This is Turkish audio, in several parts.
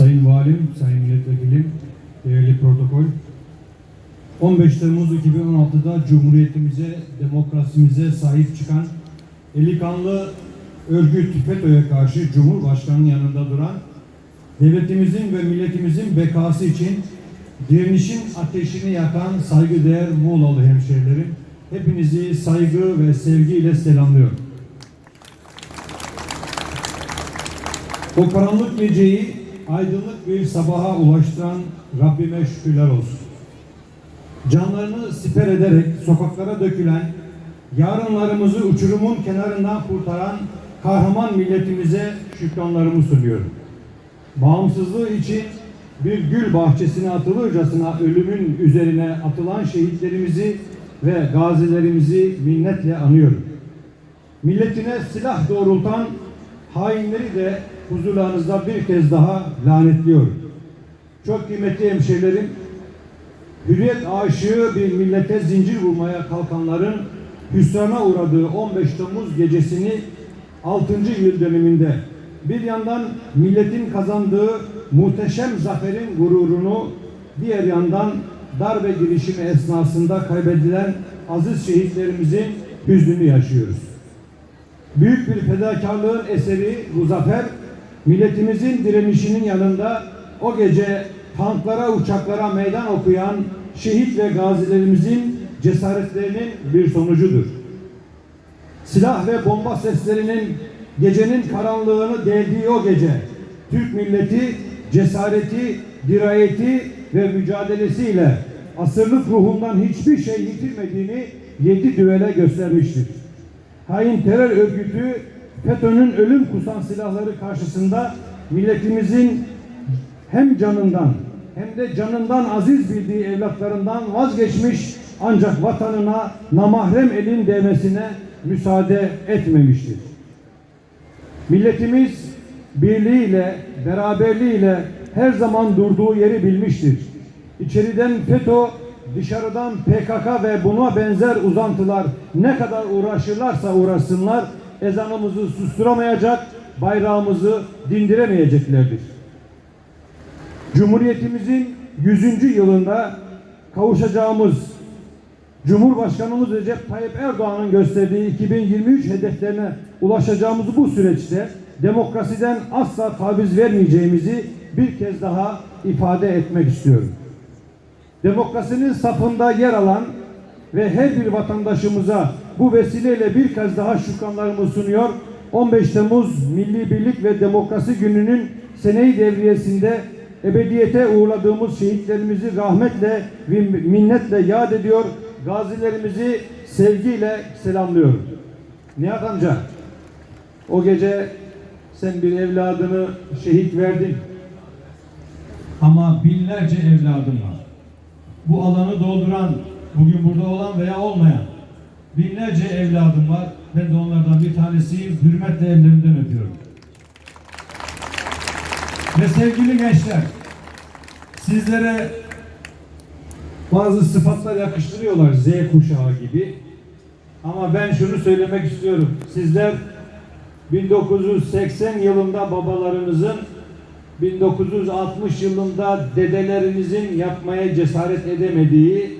Sayın Valim, Sayın Milletvekilim, değerli protokol. 15 Temmuz 2016'da Cumhuriyetimize, demokrasimize sahip çıkan eli kanlı örgüt FETÖ'ye karşı Cumhurbaşkanı'nın yanında duran, devletimizin ve milletimizin bekası için direnişin ateşini yakan saygıdeğer Muğlalı hemşehrilerim, hepinizi saygı ve sevgiyle selamlıyorum. O karanlık geceyi aydınlık bir sabaha ulaştıran Rabbime şükürler olsun. Canlarını siper ederek sokaklara dökülen, yarınlarımızı uçurumun kenarından kurtaran kahraman milletimize şükranlarımı sunuyorum. Bağımsızlığı için bir gül bahçesine atılırcasına ölümün üzerine atılan şehitlerimizi ve gazilerimizi minnetle anıyorum. Milletine silah doğrultan hainleri de huzurlarınızda bir kez daha lanetliyorum. Çok kıymetli hemşehrilerim, hürriyet aşığı bir millete zincir vurmaya kalkanların hüsrana uğradığı 15 Temmuz gecesini 6. yıl dönümünde bir yandan milletin kazandığı muhteşem zaferin gururunu diğer yandan darbe girişimi esnasında kaybedilen aziz şehitlerimizin hüznünü yaşıyoruz. Büyük bir fedakarlığın eseri bu zafer, milletimizin direnişinin yanında o gece tanklara, uçaklara meydan okuyan şehit ve gazilerimizin cesaretlerinin bir sonucudur. Silah ve bomba seslerinin gecenin karanlığını deldiği o gece, Türk milleti cesareti, dirayeti ve mücadelesiyle asırlık ruhundan hiçbir şey yitirmediğini yedi düvele göstermiştir hain terör örgütü FETÖ'nün ölüm kusan silahları karşısında milletimizin hem canından hem de canından aziz bildiği evlatlarından vazgeçmiş ancak vatanına namahrem elin değmesine müsaade etmemiştir. Milletimiz birliğiyle, beraberliğiyle her zaman durduğu yeri bilmiştir. İçeriden FETÖ, dışarıdan PKK ve buna benzer uzantılar ne kadar uğraşırlarsa uğraşsınlar ezanımızı susturamayacak, bayrağımızı dindiremeyeceklerdir. Cumhuriyetimizin 100. yılında kavuşacağımız Cumhurbaşkanımız Recep Tayyip Erdoğan'ın gösterdiği 2023 hedeflerine ulaşacağımız bu süreçte demokrasiden asla taviz vermeyeceğimizi bir kez daha ifade etmek istiyorum. Demokrasinin safında yer alan ve her bir vatandaşımıza bu vesileyle bir kez daha şükranlarımı sunuyor. 15 Temmuz Milli Birlik ve Demokrasi Günü'nün seneyi devriyesinde ebediyete uğurladığımız şehitlerimizi rahmetle ve minnetle yad ediyor. Gazilerimizi sevgiyle selamlıyorum. Nihat amca, o gece sen bir evladını şehit verdin. Ama binlerce evladım var. Bu alanı dolduran, bugün burada olan veya olmayan binlerce evladım var. Ben de onlardan bir tanesiyim. Hürmetle ellerinden öpüyorum. Ve sevgili gençler, sizlere bazı sıfatlar yakıştırıyorlar Z kuşağı gibi. Ama ben şunu söylemek istiyorum. Sizler 1980 yılında babalarınızın 1960 yılında dedelerinizin yapmaya cesaret edemediği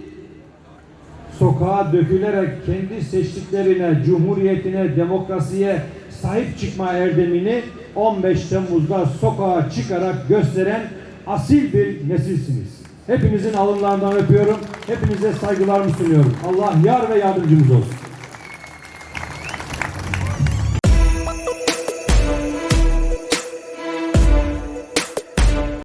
sokağa dökülerek kendi seçtiklerine, cumhuriyetine, demokrasiye sahip çıkma erdemini 15 Temmuz'da sokağa çıkarak gösteren asil bir nesilsiniz. Hepinizin alınlarından öpüyorum. Hepinize saygılarımı sunuyorum. Allah yar ve yardımcımız olsun.